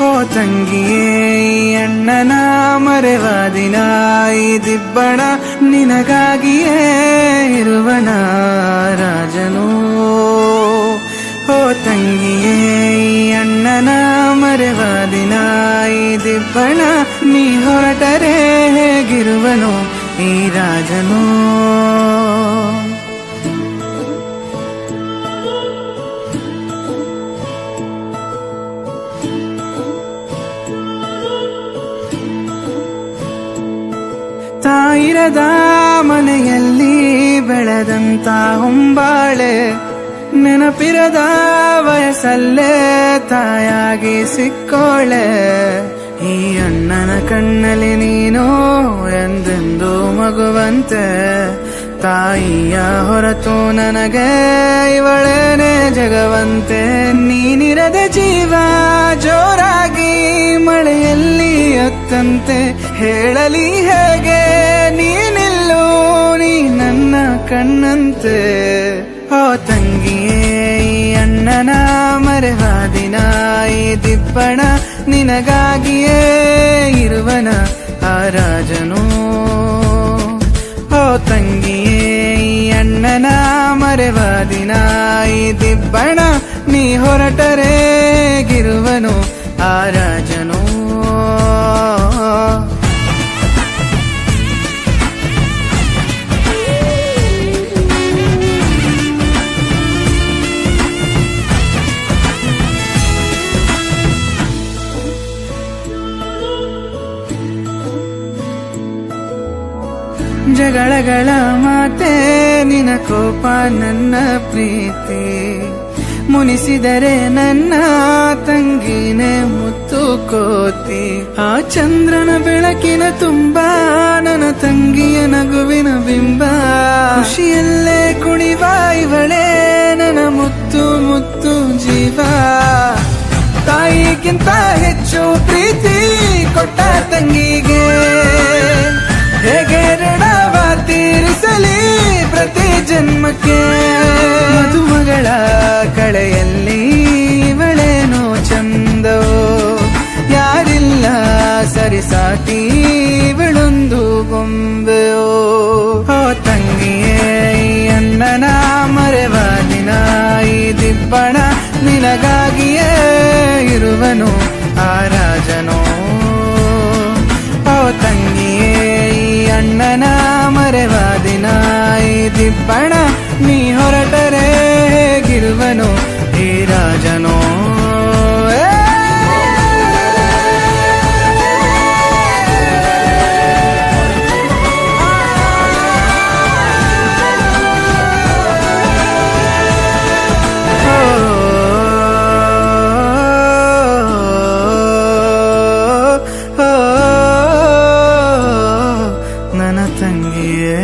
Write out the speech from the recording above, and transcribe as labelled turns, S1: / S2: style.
S1: ಓ ತಂಗಿಯೇ ಅಣ್ಣನ ಮರೆವಾದಿನ, ಈ ದಿಬ್ಬಣ ನಿನಗಾಗಿಯೇ ಇರುವನ ರಾಜನು. ಓ ತಂಗಿಯೇ ಅಣ್ಣನ ಮರೆವಾದಿನ, ಈ ದಿಬ್ಬಣ ನೀ ಹೊರಟರೆ ಹೇಗಿರುವನು, ಈ ರಾಜನು. ತಾಯಿರದ ಮನೆಯಲ್ಲಿ ಬೆಳೆದಂತ ಹೊಂಬಾಳೆ, ನೆನಪಿರದ ವಯಸ್ಸಲ್ಲೇ ತಾಯಾಗಿ ಸಿಕ್ಕೋಳೆ, ಈ ಅಣ್ಣನ ಕಣ್ಣಲ್ಲಿ ನೀನು ಎಂದೆಂದು ಮಗುವಂತೆ, ತಾಯಿಯ ಹೊರತು ನನಗೆ ಇವಳೇನೆ ಜಗವಂತೆ. ನೀನಿರದ ಜೀವ ಜೋರಾಗಿ ಮಳೆಯಲ್ಲಿ ಅತ್ತಂತೆ, ಹೇಳಲಿ ಹೇಗೆ? ಕಣ್ಣಂತೆ, ಆ ತಂಗಿಯೇ ಅಣ್ಣನ ಮರೆವಾದಿನ ಈ ದಿಬ್ಬಣ ನಿನಗಾಗಿಯೇ ಇರುವನ, ಆ ರಾಜನು. ಓ ತಂಗಿಯೇ ಅಣ್ಣನ ಮರೆವಾದಿನ ಈ ದಿಬ್ಬಣ ನೀ ಹೊರಟರೆ ಗಿರುವನು ಆ ಜಗಳಗಳ ಮಾತೆ ನಿನ ಕೋಪ, ನನ್ನ ಪ್ರೀತಿ. ಮುನಿಸಿದರೆ ನನ್ನ ತಂಗಿನೇ ಮುತ್ತು ಕೋತಿ ಆ ಚಂದ್ರನ ಬೆಳಕಿನ ತುಂಬಾ, ನನ್ನ ತಂಗಿಯ ನಗುವಿನ ಬಿಂಬ. ಖುಷಿಯಲ್ಲೇ ಕುಣಿವ ಇವಳೇ, ನನ್ನ ಮುತ್ತು ಮುತ್ತು ಜೀವ. ತಾಯಿಗಿಂತ ಹೆಚ್ಚು ಪ್ರೀತಿ ಕೊಟ್ಟ ತಂಗಿಗೆ. ಹೇಗೆ ಜನ್ಮಕ್ಕೆ ಮದುಮಗಳ ಕಳೆಯಲ್ಲಿ ಇವಳೇನೋ ಚಂದೋ? ಯಾರಿಲ್ಲ ಸರಿಸಾಟಿ ಇವಳೊಂದು ಗೊಂಬೆಯೋ? ಹೋ ತಂಗಿಯೇ, ಅಣ್ಣನ ಮರೆವ ದಿನ ಈ ದಿಬ್ಬಣ ನಿನಗಾಗಿಯೇ ಇರುವನು. ಆ ದಿಬ್ಬಣ ನೀ ಹೊರಟರೆ ಗಿರುವನು ಈ ರಾಜನು ನನ್ನ ತಂಗಿಯೇ